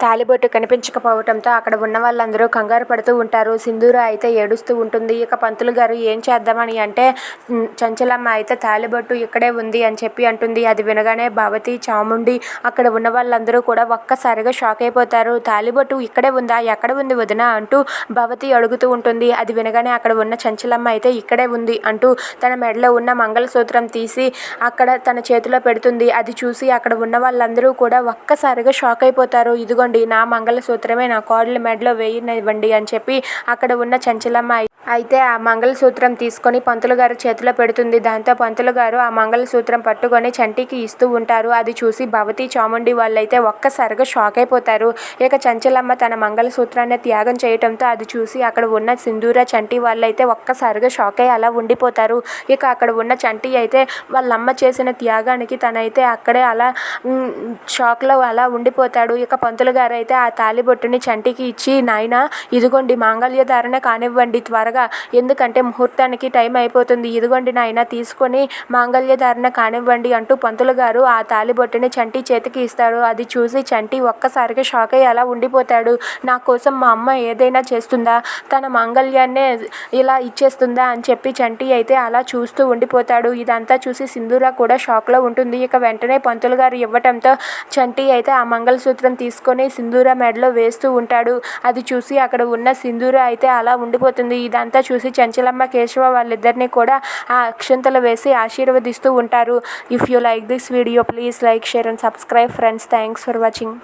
తాళిబొట్టు కనిపించకపోవటంతో అక్కడ ఉన్న వాళ్ళందరూ కంగారు పడుతూ ఉంటారు. సింధూర అయితే ఏడుస్తూ ఉంటుంది. ఇక పంతులు గారు ఏం చేద్దామని అంటే చంచలమ్మ అయితే తాళిబొట్టు ఇక్కడే ఉంది అని చెప్పి అంటుంది. అది వినగానే భవతి చాముండి అక్కడ ఉన్న వాళ్ళందరూ కూడా ఒక్కసారిగా షాక్ అయిపోతారు. తాళిబొట్టు ఇక్కడే ఉందా? ఎక్కడ ఉంది వదిన? అంటూ భవతి అడుగుతూ ఉంటుంది. అది వినగానే అక్కడ ఉన్న చంచలమ్మ అయితే ఇక్కడే ఉంది అంటూ తన మెడలో ఉన్న మంగళసూత్రం తీసి అక్కడ తన చేతిలో పెడుతుంది. అది చూసి అక్కడ ఉన్న వాళ్ళందరూ కూడా ఒక్కసారిగా షాక్ అయిపోతారు. ఇదిగో ఇదిగోండి నా మంగళసూత్రమే నా కోడలు మెడలో వేయనివ్వండి అని చెప్పి అక్కడ ఉన్న చంచలమ్మ అయితే ఆ మంగళసూత్రం తీసుకొని పంతులు గారు చేతిలో పెడుతుంది. దాంతో పంతులు గారు ఆ మంగళసూత్రం పట్టుకొని చంటికి ఇస్తూ ఉంటారు. అది చూసి భవతి చాముండి వాళ్ళైతే ఒక్కసారిగా షాక్ అయిపోతారు. ఇక చంచలమ్మ తన మంగళసూత్రాన్ని త్యాగం చేయటంతో అది చూసి అక్కడ ఉన్న సింధూర చంటి వాళ్ళైతే ఒక్కసారిగా షాక్ అయ్యి అలా ఉండిపోతారు. ఇక అక్కడ ఉన్న చంటి అయితే వాళ్ళ అమ్మ చేసిన త్యాగానికి తనైతే అక్కడే అలా షాక్లో అలా ఉండిపోతాడు. ఇక పంతులు గారు అయితే ఆ తాలిబొట్టుని చంటికి ఇచ్చి నాయన ఇదిగోండి మాంగళ్య ధారణ కానివ్వండి త్వరగా ఎందుకంటే ముహూర్తానికి టైం అయిపోతుంది. ఇదిగోండి నాయన తీసుకొని మాంగళ్య ధారణ కానివ్వండి అంటూ పంతులు గారు ఆ తాలిబొట్టుని చంటి చేతికి ఇస్తాడు. అది చూసి చంటి ఒక్కసారిగా షాక్ అయ్యి అలా ఉండిపోతాడు. నా కోసం మా అమ్మ ఏదైనా చేస్తుందా? తన మాంగళ్యాన్నే ఇలా ఇచ్చేస్తుందా అని చెప్పి చంటి అయితే అలా చూస్తూ ఉండిపోతాడు. ఇదంతా చూసి సింధూర కూడా షాక్లో ఉంటుంది. ఇక వెంటనే పంతులు గారు ఇవ్వటంతో చంటి అయితే ఆ మంగళసూత్రం తీసుకొని సింధూర మెడలో వేస్తూ ఉంటాడు. అది చూసి అక్కడ ఉన్న సింధూర అయితే అలా ఉండిపోతుంది. ఇదంతా అంతా చూసి చంచలమ్మ కేశవ వాళ్ళిద్దరిని కూడా ఆ అక్షంతలు వేసి ఆశీర్వదిస్తూ ఉంటారు. If you like this video please like share and subscribe friends thanks for watching